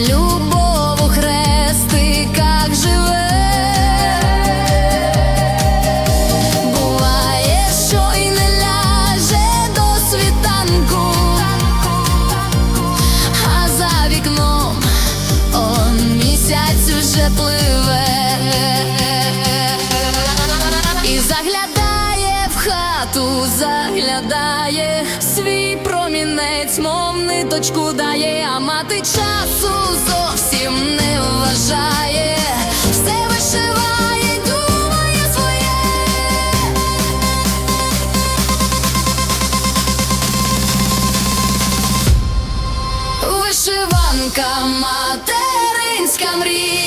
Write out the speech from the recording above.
любов у хрестиках живе. Буває, що й не ляже до світанку, а за вікном он місяць вже пливе і заглядає в хату, заглядає свій промінець, мов ниточку дає, а мати часу зовсім не вважає, все вишиває, думає своє. Вишиванка, материнська мрія,